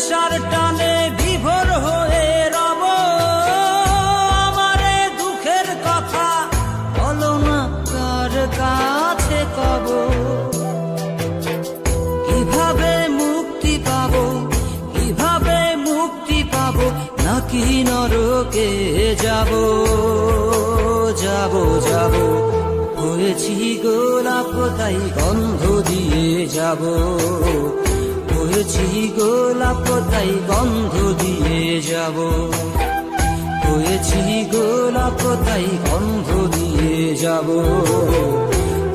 নেশার টানে বিভোর হয়ে রব। দুঃখের কথা বলো না কাছে কব? কীভাবে মুক্তি পাব? কীভাবে মুক্তি পাব? নাকি নরকে যাব? যাব যাব। হয়েছি গোলাপ তাই গন্ধ দিয়ে যাব। হয়েছি গোলাপ তাই গন্ধ দিয়ে যাব? হয়েছি গোলাপ তাই গন্ধ দিয়ে যাব?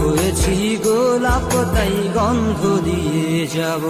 হয়েছি গোলাপ তাই গন্ধ দিয়ে যাব?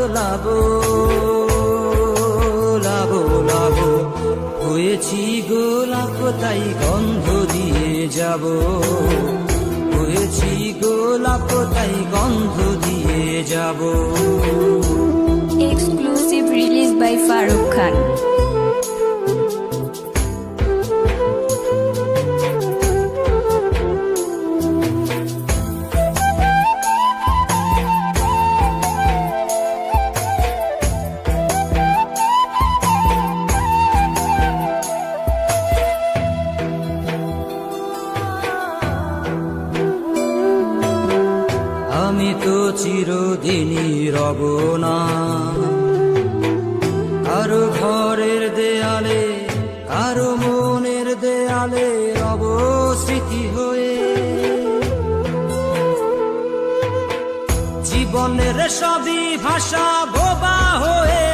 বদলাবো লাবো লাবো হয়েছি গোলাপ, তাই গন্ধ দিয়ে যাব। হয়েছি গোলাপ, তাই গন্ধ দিয়ে যাব। Exclusive release by Faruk Khan. আমি তো চিরদিনই রব না। কারও ঘরের দেয়ালে, কারও মনের দেয়ালে রব স্মৃতি হয়ে। জীবনের সবই ভাষা বোবা হয়ে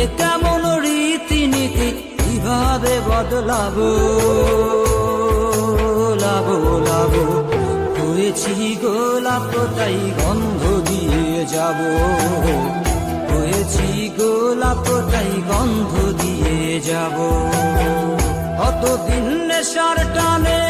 এ কেমন রীতিনীতি? কীভাবে বদলাবো? লাবো লাবো। হয়েছি গোলাপ তাই গন্ধ দিয়ে যাব। হয়েছি গোলাপ তাই গন্ধ দিয়ে যাব। কতদিন নেশার টানে